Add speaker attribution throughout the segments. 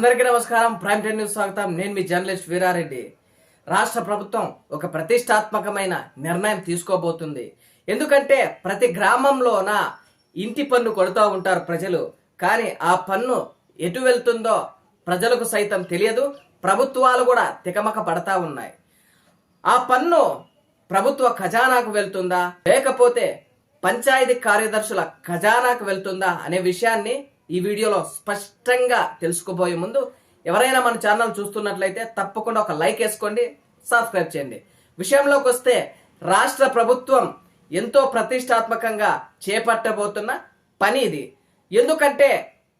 Speaker 1: అందరికీ నమస్కారం. Prime ten news స్వాగతం. నేను మీ జర్నలిస్ట్ వీరారెడ్డి. రాష్ట్ర ప్రభుత్వం ఒక ప్రతిష్టాత్మకమైన నిర్ణయం తీసుకోబోతుంది. ఎందుకంటే ప్రతి గ్రామంలోన ఇంటి పన్ను కొడుతూ ఉంటారు ప్రజలు. కానీ ఆ పన్ను ఎటు వెళ్తుందో ప్రజలకు సైతం తెలియదు. ప్రభుత్వాలు కూడా తికమక పడతా ఉన్నాయి. ఆ పన్ను ప్రభుత్వ ఖజానాకు వెళ్తుందా? లేకపోతే పంచాయతీ కార్యదర్శుల ఖజానాకు వెళ్తుందా? అనే విషయాన్ని ఈ వీడియోలో స్పష్టంగా తెలుసుకోబోయే ముందు ఎవరైనా మన ఛానల్ చూస్తున్నట్లయితే తప్పకుండా ఒక లైక్ వేసుకోండి సబ్స్క్రైబ్ చేయండి. విషయంలోకి వస్తే రాష్ట్ర ప్రభుత్వం ఎంతో ప్రతిష్టాత్మకంగా చేపట్టబోతున్న పని ఇది. ఎందుకంటే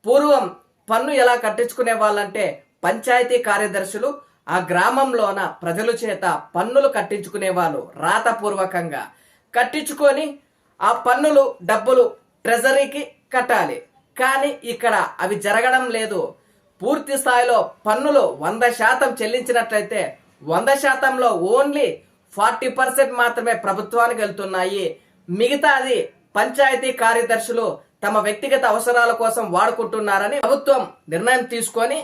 Speaker 1: పూర్వం పన్ను ఎలా కట్టించుకునే వాళ్ళంటే పంచాయతీ కార్యదర్శులు ఆ గ్రామంలోన ప్రజల చేత పన్నులు కట్టించుకునే వాళ్ళు రాతపూర్వకంగా. కట్టించుకొని ఆ పన్నులు డబ్బులు ట్రెజరీకి కట్టాలి. కానీ ఇక్కడ అవి జరగడం లేదు. పూర్తి స్థాయిలో పన్నులు వంద శాతం చెల్లించినట్లయితే వంద శాతంలో ఓన్లీ ఫార్టీ పర్సెంట్ మాత్రమే ప్రభుత్వానికి వెళ్తున్నాయి. మిగతాది పంచాయతీ కార్యదర్శులు తమ వ్యక్తిగత అవసరాల కోసం వాడుకుంటున్నారని ప్రభుత్వం నిర్ణయం తీసుకొని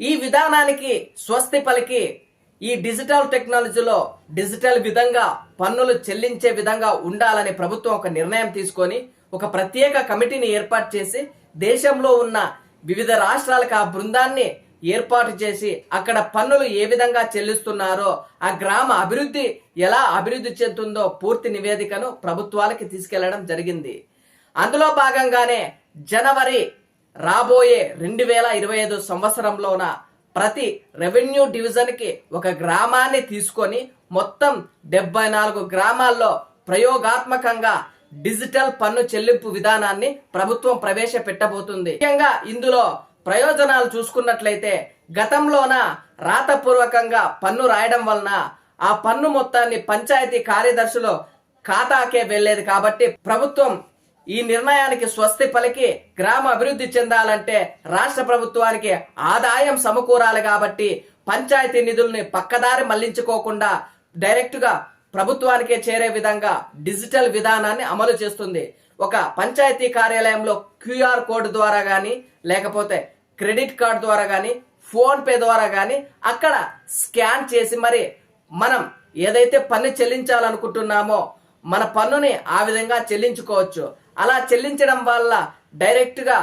Speaker 1: ఈ విధానానికి స్వస్తి పలికి ఈ డిజిటల్ టెక్నాలజీలో డిజిటల్ విధంగా పన్నులు చెల్లించే విధంగా ఉండాలని ప్రభుత్వం ఒక నిర్ణయం తీసుకొని ఒక ప్రత్యేక కమిటీని ఏర్పాటు చేసి దేశంలో ఉన్న వివిధ రాష్ట్రాలకు ఆ బృందాన్ని ఏర్పాటు చేసి అక్కడ పన్నులు ఏ విధంగా చెల్లిస్తున్నారో ఆ గ్రామ అభివృద్ధి ఎలా అభివృద్ధి చెందుతుందో పూర్తి నివేదికను ప్రభుత్వాలకి తీసుకెళ్ళడం జరిగింది. అందులో భాగంగానే జనవరి రాబోయే రెండు వేల ఇరవై ఐదు సంవత్సరంలోన ప్రతి రెవెన్యూ డివిజన్కి ఒక గ్రామాన్ని తీసుకొని మొత్తం డెబ్బై నాలుగు గ్రామాల్లో ప్రయోగాత్మకంగా డిజిటల్ పన్ను చెల్లింపు విధానాన్ని ప్రభుత్వం ప్రవేశపెట్టబోతుంది. ముఖ్యంగా ఇందులో ప్రయోజనాలు చూసుకున్నట్లయితే గతంలోన రాతపూర్వకంగా పన్ను రాయడం వలన ఆ పన్ను మొత్తాన్ని పంచాయతీ కార్యదర్శులు ఖాతాకే వెళ్ళేది కాబట్టి ప్రభుత్వం ఈ నిర్ణయానికి స్వస్తి పలికి గ్రామ అభివృద్ధి చెందాలంటే రాష్ట్ర ప్రభుత్వానికి ఆదాయం సమకూరాలి కాబట్టి పంచాయతీ నిధుల్ని పక్కదారి మళ్ళించుకోకుండా డైరెక్ట్గా ప్రభుత్వానికే చేరే విధంగా డిజిటల్ విధానాన్ని అమలు చేస్తుంది. ఒక పంచాయతీ కార్యాలయంలో క్యూఆర్ కోడ్ ద్వారా కానీ లేకపోతే క్రెడిట్ కార్డ్ ద్వారా కానీ ఫోన్ పే ద్వారా కానీ అక్కడ స్కాన్ చేసి మరి మనం ఏదైతే పన్ను చెల్లించాలనుకుంటున్నామో మన పన్నుని ఆ విధంగా చెల్లించుకోవచ్చు. అలా చెల్లించడం వల్ల డైరెక్ట్గా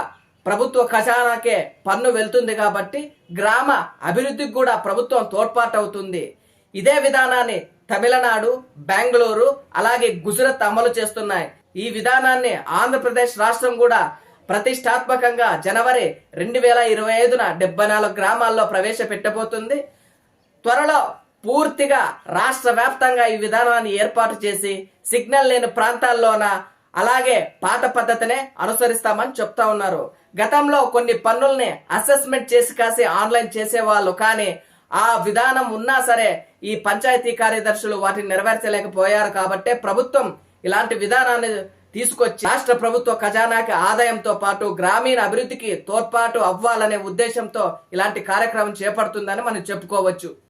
Speaker 1: ప్రభుత్వ ఖజానాకే పన్ను వెళ్తుంది కాబట్టి గ్రామ అభివృద్ధికి కూడా ప్రభుత్వం తోడ్పాటు అవుతుంది. ఇదే విధానాన్ని తమిళనాడు బెంగళూరు అలాగే గుజరాత్ అమలు చేస్తున్నాయి. ఈ విధానాన్ని ఆంధ్రప్రదేశ్ రాష్ట్రం కూడా ప్రతిష్టాత్మకంగా జనవరి రెండు వేల ఇరవై ఐదున డెబ్బై నాలుగు గ్రామాల్లో ప్రవేశపెట్టబోతుంది. త్వరలో పూర్తిగా రాష్ట్ర వ్యాప్తంగా ఈ విధానాన్ని ఏర్పాటు చేసి సిగ్నల్ లేని ప్రాంతాల్లోన అలాగే పాత పద్ధతినే అనుసరిస్తామని చెప్తా ఉన్నారు. గతంలో కొన్ని పన్నుల్ని అసెస్మెంట్ చేసి కాసి ఆన్లైన్ చేసేవాళ్ళు కానీ ఆ విధానం ఉన్నా సరే ఈ పంచాయతీ కార్యదర్శులు వాటిని నెరవేర్చలేకపోయారు కాబట్టే ప్రభుత్వం ఇలాంటి విధానాన్ని తీసుకొచ్చి రాష్ట్ర ప్రభుత్వ ఖజానాకి ఆదాయంతో పాటు గ్రామీణ అభివృద్ధికి తోడ్పాటు అవ్వాలనే ఉద్దేశంతో ఇలాంటి కార్యక్రమం చేపడుతుందని మనం చెప్పుకోవచ్చు.